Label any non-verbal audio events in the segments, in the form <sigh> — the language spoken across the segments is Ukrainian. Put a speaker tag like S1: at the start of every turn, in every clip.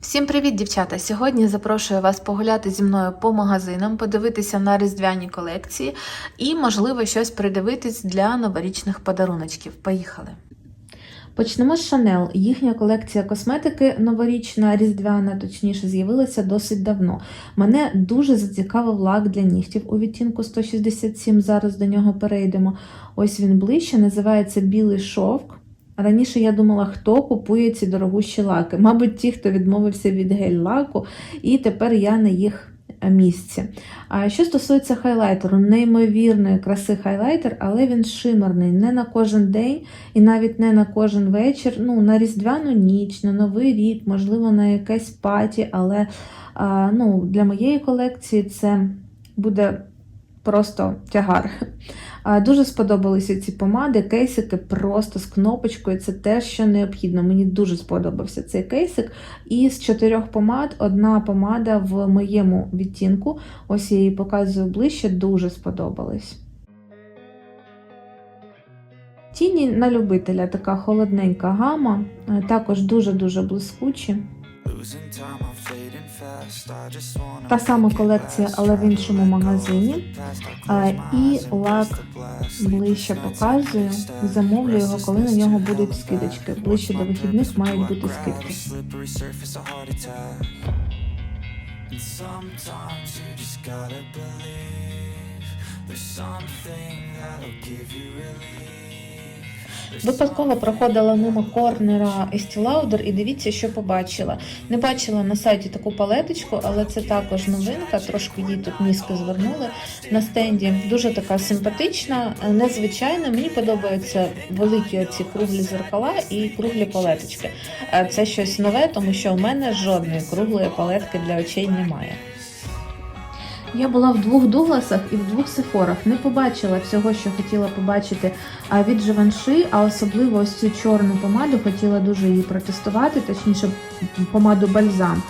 S1: Всім привіт, дівчата! Сьогодні запрошую вас погуляти зі мною по магазинам, подивитися на різдвяні колекції і, можливо, щось придивитись для новорічних подаруночків. Поїхали! Почнемо з Chanel. Їхня колекція косметики новорічна, різдвяна, точніше, з'явилася досить давно. Мене дуже зацікавив лак для нігтів у відтінку 167. Зараз до нього перейдемо. Ось він ближче, називається Білий шовк. Раніше я думала, хто купує ці дорогущі лаки. Мабуть, ті, хто відмовився від гель-лаку, і тепер я на їх місці. А що стосується хайлайтеру, неймовірної краси хайлайтер, але він шимерний не на кожен день і навіть не на кожен вечір. Ну, на різдвяну ніч, на новий рік, можливо, на якесь паті, але а, ну, для моєї колекції це буде просто тягар. Дуже сподобалися ці помади, кейсики просто з кнопочкою. Це те, що необхідно. Мені дуже сподобався цей кейсик. І з чотирьох помад одна помада в моєму відтінку. Ось я її показую ближче, дуже сподобалась. Тіні на любителя така холодненька гама, е, також дуже-дуже блискучі. Та сама колекція, але в іншому магазині. І лак ближче показую. Замовлю його, коли на нього будуть скидочки. Ближче до вихідних мають бути скидки.
S2: There's something that'll give you relief.
S1: Випадково проходила мимо корнера Estee Lauder і дивіться, що побачила. Не бачила на сайті таку палеточку, але це також новинка. Трошки їй тут низько звернули на стенді. Дуже така симпатична, незвичайна. Мені подобаються великі оці круглі зеркала і круглі палеточки. Е, Це щось нове, тому що у мене жодної круглої палетки для очей немає. Я була в двох Дугласах і в двох Сефорах. Не побачила всього, що хотіла побачити від Живанши, а особливо ось цю чорну помаду хотіла дуже її протестувати, точніше помаду бальзам.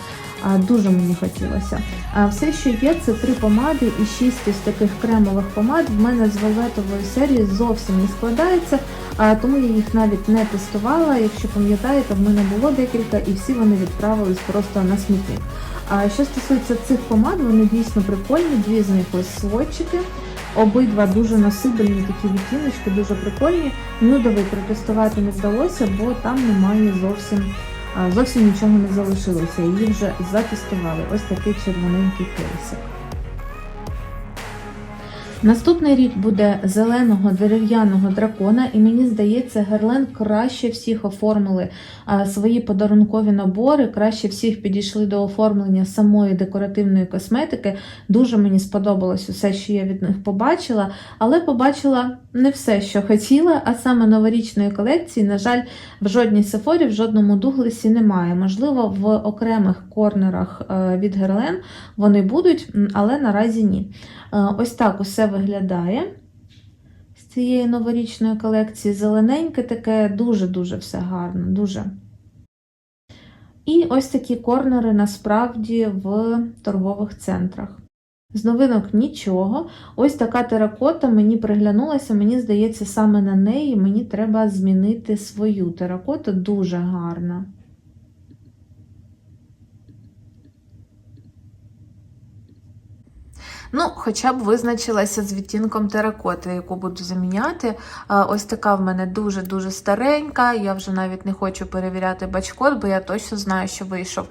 S1: Дуже мені хотілося. А все, що є, це три помади і шість із таких кремових помад. В мене з велетової серії зовсім не складається, тому я їх навіть не тестувала. Якщо пам'ятаєте, в мене було декілька, і всі вони відправились просто на смітник. А що стосується цих помад, вони дійсно прикольні. Дві з них ось сводчики. Обидва дуже насибельні такі відтіночки, дуже прикольні. Нюдовий протестувати не вдалося, бо там немає зовсім зовсім нічого не залишилося. Її вже затестували. Ось такий червоненький кейсик. Наступний рік буде зеленого дерев'яного дракона, і мені здається, Герлен краще всіх оформили свої подарункові набори, краще всіх підійшли до оформлення самої декоративної косметики. Дуже мені сподобалось усе, що я від них побачила, але побачила не все, що хотіла, а саме новорічної колекції, на жаль, в жодній сефорі, в жодному дуглесі немає. Можливо, в окремих корнерах е, від Герлен вони будуть, але наразі ні. Е, Ось так усе виглядає з цієї новорічної колекції. Зелененьке таке, дуже-дуже все гарно, дуже. І ось такі корнери насправді в торгових центрах. З новинок нічого. Ось така теракота мені приглянулася, мені здається, саме на неї мені треба змінити свою теракоту, дуже гарна. Ну, хоча б визначилася з відтінком теракоти, яку буду заміняти. Ось така в мене дуже-дуже старенька. Я вже навіть не хочу перевіряти бачкод, бо я точно знаю, що вийшов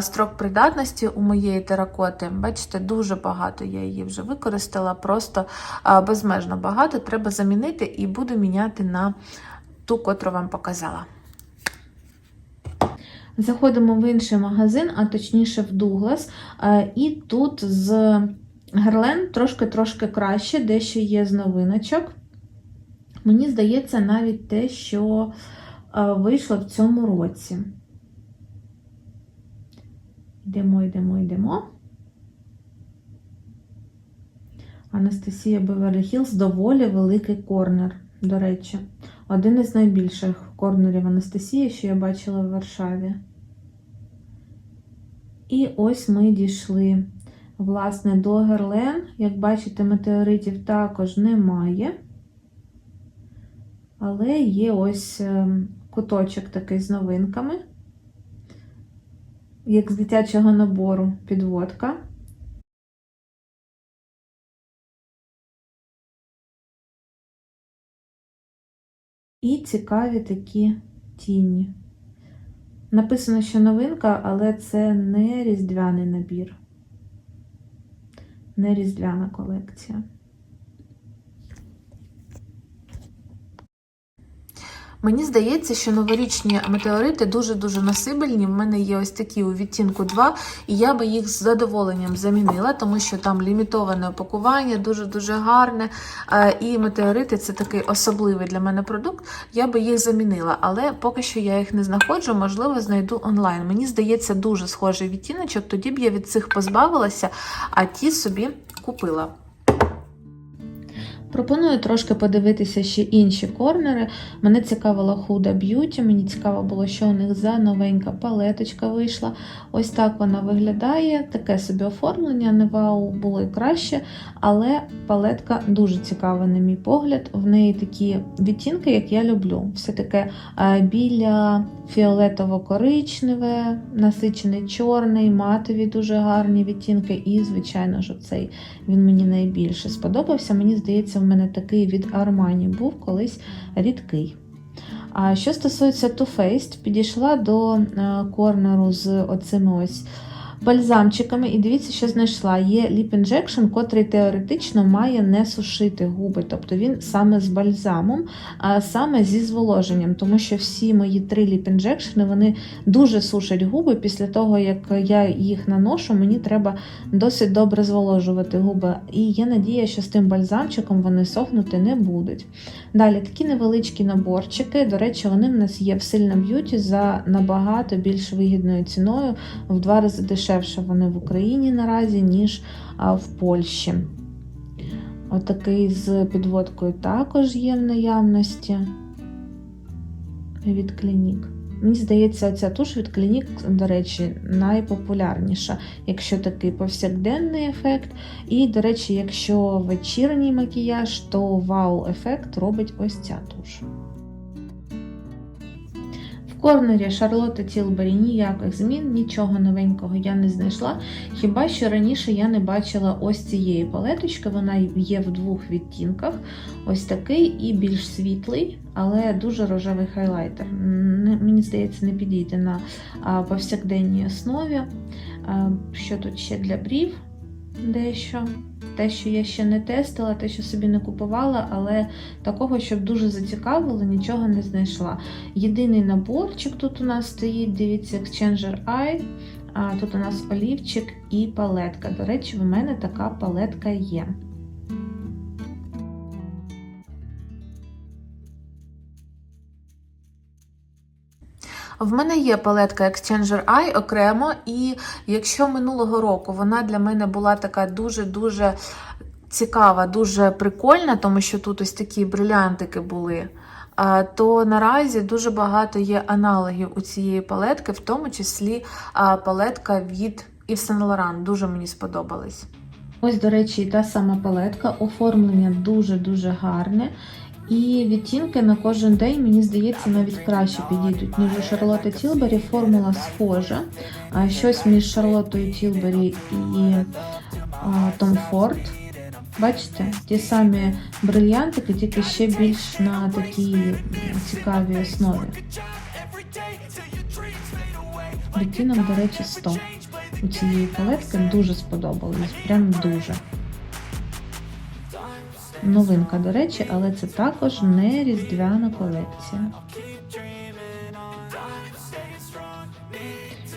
S1: строк придатності у моєї теракоти. Бачите, дуже багато я її вже використала, просто безмежно багато. Треба замінити і буду міняти на ту, котру вам показала. Заходимо в інший магазин, а точніше в Дуглас. І тут з Герлен трошки-трошки краще, дещо є з новиночок. Мені здається, навіть те, що е, вийшло в цьому році. Йдемо, йдемо, йдемо. Анастасія Беверлі Хіллз доволі великий корнер, до речі. Один із найбільших корнерів Анастасії, що я бачила в Варшаві. І ось ми дійшли Власне, до Герлен, як бачите, метеоритів також немає. Але є ось ем, куточок такий з новинками. як з дитячого набору підводка. І цікаві такі тіні. Написано, що новинка, але це не різдвяний набір. Не різдвяна колекція. Мені здається, що новорічні метеорити дуже-дуже насибельні. В мене є ось такі у відтінку 2, і я би їх з задоволенням замінила, тому що там лімітоване опакування, дуже-дуже гарне. Е, І метеорити це такий особливий для мене продукт. Я би їх замінила, але поки що я їх не знаходжу, можливо, знайду онлайн. Мені здається, дуже схожий відтіночок, тоді б я від цих позбавилася, а ті собі купила. Пропоную трошки подивитися ще інші корнери. Мене цікавила Huda Beauty, мені цікаво було, що у них за новенька палеточка вийшла. Ось так вона виглядає. Таке собі оформлення, не вау, було і краще, але палетка дуже цікава, на мій погляд. В неї такі відтінки, як я люблю. Все таке е, біля фіолетово-коричневе, насичений чорний, матові дуже гарні відтінки. І, звичайно ж, цей він мені найбільше сподобався. Мені здається, в мене такий від Armani був колись рідкий. А що стосується Too Faced, підійшла до е, корнеру з оцими ось бальзамчиками, і дивіться, що знайшла. Є Lip Injection, котрий теоретично має не сушити губи, тобто він саме з бальзамом, а саме зі зволоженням, тому що всі мої три Lip Injection, вони дуже сушать губи. Після того, як я їх наношу, мені треба досить добре зволожувати губи. І є надія, що з тим бальзамчиком вони сохнути не будуть. Далі такі невеличкі наборчики. До речі, вони в нас є в сильна б'юті за набагато більш вигідною ціною, в два рази дешевше вони в Україні наразі, ніж в Польщі. Отакий з підводкою також є в наявності від клінік. Мені здається, ця туш від клінік, до речі, найпопулярніша, якщо такий повсякденний ефект. І, до речі, якщо вечірній макіяж, то вау-ефект робить ось ця туш. Корнері Шарлотта Тілбері ніяких змін, нічого новенького я не знайшла. Хіба що раніше я не бачила ось цієї палеточки, вона є в двох відтінках. Ось такий і більш світлий, але дуже рожевий хайлайтер. Мені здається, не підійде на повсякденній основі. Що тут ще для брів? Дещо. Те, що я ще не тестила, те, що собі не купувала, але такого, щоб дуже зацікавило, нічого не знайшла. Єдиний наборчик тут у нас стоїть, дивіться, Exchanger Eye. А тут у нас олівчик і палетка. До речі, в мене така палетка є. В мене є палетка Exchanger Eye окремо, і якщо минулого року вона для мене була така дуже-дуже цікава, дуже прикольна, тому що тут ось такі брилянтики були. То наразі дуже багато є аналогів у цієї палетки, в тому числі палетка від Yves Saint Laurent. Дуже мені сподобалась. Ось, до речі, та сама палетка. Оформлення дуже-дуже гарне. І відтінки на кожен день, мені здається, навіть краще підійдуть, ніж у Шарлотти Тілбері. Формула схожа. Щось між Шарлоттою Тілбері і Том Форд. Бачите, ті самі брильянтики, тільки ще більш на такій цікавій основі. Відтінок, до речі, 100. У цієї палетки дуже сподобалось. Прям дуже. Новинка, до речі, але це також не різдвяна колекція.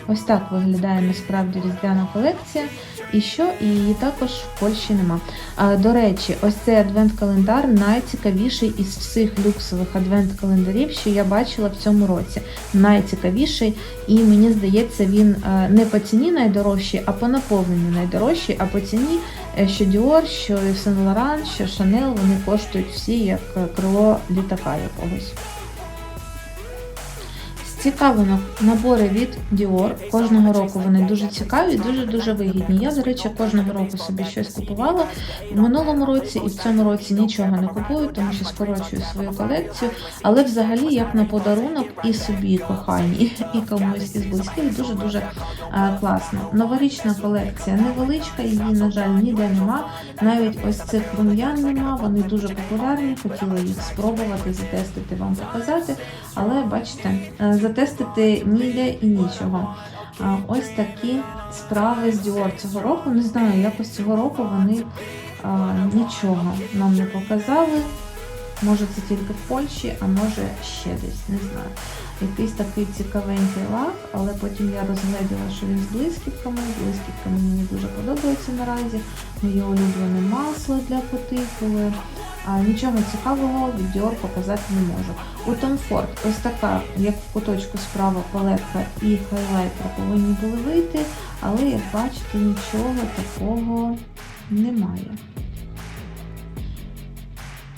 S1: Ось так виглядає насправді різдвяна колекція. І що? Її також в Польщі нема. А, до речі, ось цей адвент-календар найцікавіший із всіх люксових адвент-календарів, що я бачила в цьому році. Найцікавіший, і мені здається, він е, не по ціні найдорожчий, а по наповненню найдорожчий, а по ціні, що Dior, що Saint Laurent, що Chanel, вони коштують всі як е, крило літака якогось. З цікавинок набори від Dior. Кожного року вони дуже цікаві, дуже дуже вигідні. Я, до речі, кожного року собі щось купувала. В минулому році і в цьому році нічого не купую, тому що скорочую свою колекцію. Але взагалі, як на подарунок і собі коханій, <laughs> і комусь із близьких, дуже дуже класно. Новорічна колекція невеличка, її, на жаль, ніде нема. Навіть ось цих рум'ян нема. Вони дуже популярні. Хотіла їх спробувати, затестити, вам показати. Але бачите, е, затестити ніде і нічого. Ось такі справи з Dior цього року. Не знаю, якось цього року вони а, нічого нам не показали. Може це тільки в Польщі, а може ще десь, не знаю. Якийсь такий цікавенький лак, але потім я розгляділа, що він з блискітками. Блискітки мені дуже подобаються наразі. Моє улюблене масло для потикули. Нічого цікавого від показати не можу. У Tom Ford ось така, як в куточку справа палетка і хайлайтер повинні були вийти, але як бачите, нічого такого немає.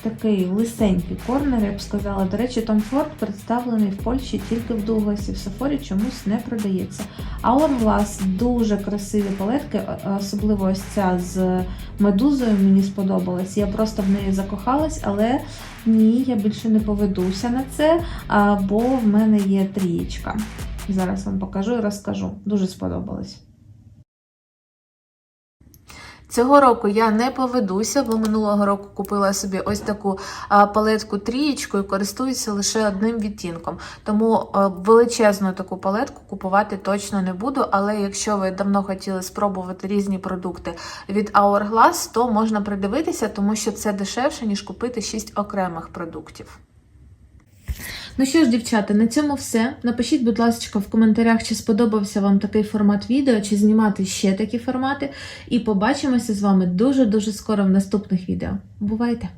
S1: Такий лисенький корнер, я б сказала. До речі, Tom Ford представлений в Польщі тільки в Дугласі, в Сафорі чомусь не продається. Hourglass дуже красиві палетки, особливо ось ця з медузою мені сподобалась. Я просто в неї закохалась, але ні, я більше не поведуся на це, а, бо в мене є трієчка. Зараз вам покажу і розкажу. Дуже сподобалось. Цього року я не поведуся, бо минулого року купила собі ось таку палетку трієчку і користуюся лише одним відтінком. Тому величезну таку палетку купувати точно не буду. Але якщо ви давно хотіли спробувати різні продукти від Hourglass, то можна придивитися, тому що це дешевше, ніж купити 6 окремих продуктів. Ну що ж, дівчата, на цьому все. Напишіть, будь ласка, в коментарях, чи сподобався вам такий формат відео, чи знімати ще такі формати. І побачимося з вами дуже-дуже скоро в наступних відео. Бувайте!